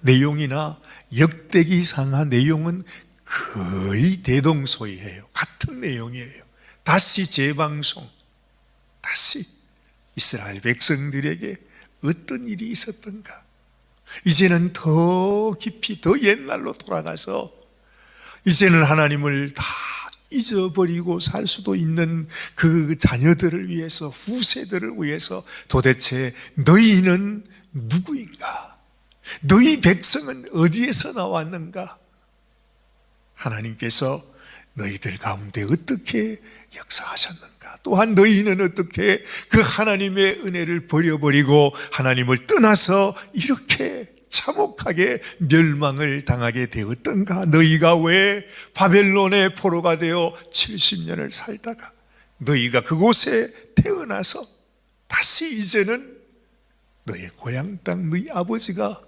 내용이나 역대기상하 내용은 거의 대동소이해요. 같은 내용이에요. 다시 재방송, 다시 이스라엘 백성들에게 어떤 일이 있었던가. 이제는 더 깊이, 더 옛날로 돌아가서 이제는 하나님을 다 잊어버리고 살 수도 있는 그 자녀들을 위해서, 후세들을 위해서 도대체 너희는 누구인가? 너희 백성은 어디에서 나왔는가? 하나님께서 너희들 가운데 어떻게 역사하셨는가? 또한 너희는 어떻게 그 하나님의 은혜를 버려버리고 하나님을 떠나서 이렇게 참혹하게 멸망을 당하게 되었던가? 너희가 왜 바벨론의 포로가 되어 70년을 살다가 너희가 그곳에 태어나서 다시 이제는 너의 고향 땅 너희 아버지가